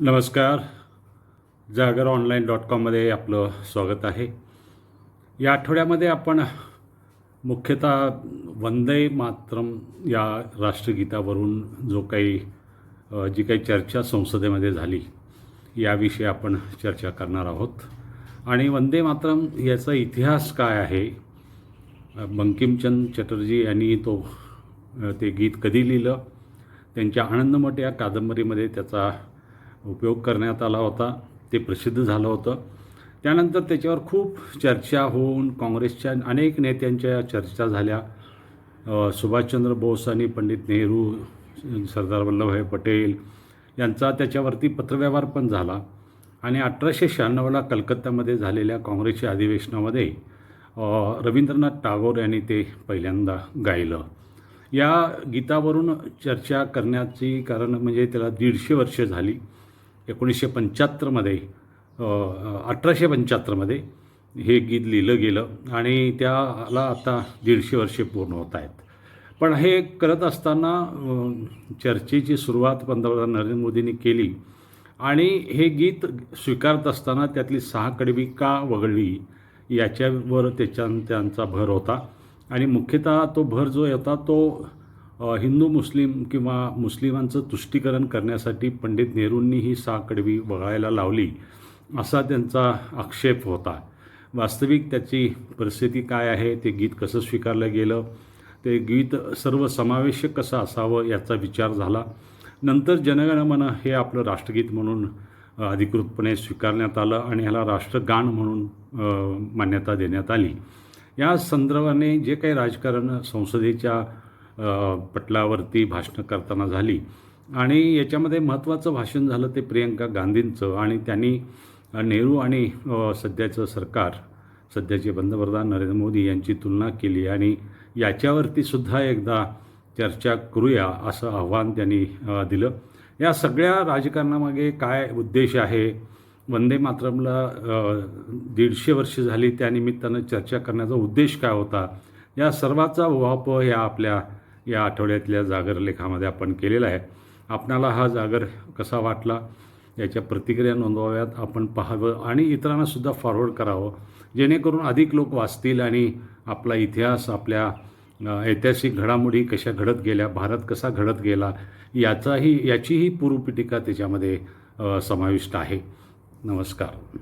नमस्कार. जागर online dot कॉममध्ये आपलं स्वागत आहे. या आठवड्यामध्ये आपण मुख्यतः वंदे मातरम या राष्ट्रगीतावरून जो काही जी काही चर्चा संसदेमध्ये झाली याविषयी आपण चर्चा करणार आहोत. आणि वंदे मातरम याचा इतिहास काय आहे? बंकिमचंद चटर्जी यांनी तो ते गीत कधी लिहिलं? त्यांच्या आनंदमठ या कादंबरीमध्ये त्याचा उपयोग करण्यात आला होता ते प्रसिद्ध झालं होतं. त्यानंतर त्याच्यावर खूप चर्चा होऊन काँग्रेसच्या अनेक नेत्यांच्या चर्चा झाल्या. सुभाषचंद्र बोस आणि पंडित नेहरू सरदार वल्लभभाई पटेल यांचा त्याच्यावरती पत्रव्यवहार पण झाला. आणि अठराशे शहाण्णवला कलकत्त्यामध्ये झालेल्या काँग्रेसच्या अधिवेशनामध्ये रवींद्रनाथ टागोर यांनी ते पहिल्यांदा गायलं. या गीतावरून चर्चा करण्याची कारण म्हणजे त्याला दीडशे वर्ष झाली. एकोणीसशे पंच्याहत्तरमध्ये अठराशे पंच्याहत्तरमध्ये हे गीत लिहिलं गेलं आणि त्याला आता दीडशे वर्षे पूर्ण होत आहेत. पण हे करत असताना चर्चेची सुरुवात पंतप्रधान नरेंद्र मोदींनी केली आणि हे गीत स्वीकारत असताना त्यातली सहा कडवी का वगळली याच्यावर त्याच्या त्यांचा भर होता आणि मुख्यतः तो भर जो होता तो हिंदू मुस्लिम किंवा मुस्लिमांचं तुष्टीकरण करण्यासाठी पंडित नेहरूंनी ही साकडवी वगळायला लावली असा त्यांचा आक्षेप होता. वास्तविक त्याची परिस्थिती काय आहे? ते गीत कसं स्वीकारलं गेलं? ते गीत सर्वसमावेशक कसं असावं याचा विचार झाला. नंतर जनगणमन हे आपलं राष्ट्रगीत म्हणून अधिकृतपणे स्वीकारण्यात आलं आणि ह्याला राष्ट्रगान म्हणून मान्यता देण्यात आली. या संदर्भाने जे काही राजकारण संसदेच्या पटलावरती भाषणं करताना झाली. आणि याच्यामध्ये महत्त्वाचं भाषण झालं ते प्रियंका गांधींचं आणि त्यांनी नेहरू आणि सध्याचं सरकार सध्याचे पंतप्रधान नरेंद्र मोदी यांची तुलना केली आणि याच्यावरती सुद्धा एकदा चर्चा करूया असं आव्हान त्यांनी दिलं. या सगळ्या राजकारणामागे काय उद्देश आहे? वंदे मातरमला दीडशे वर्ष झाली त्यानिमित्तानं चर्चा करण्याचा उद्देश काय होता? या सर्वाचा वापर या आपल्या या आठवड्यातल्या जागर लेखामध्ये आपण केलेला आहे. आपणाला हा जागर कसा वाटला? याच्या प्रतिक्रिया नोंदवाव्यात. आपण पाहावं आणि इतरांनासुद्धा फॉरवर्ड करावं. जेणेकरून अधिक लोक वाचतील आणि आपला इतिहास आपल्या ऐतिहासिक घडामोडी कशा घडत गेल्या भारत कसा घडत गेला याचाही याचीही पूर्वपीठिका त्याच्यामध्ये समाविष्ट आहे. नमस्कार.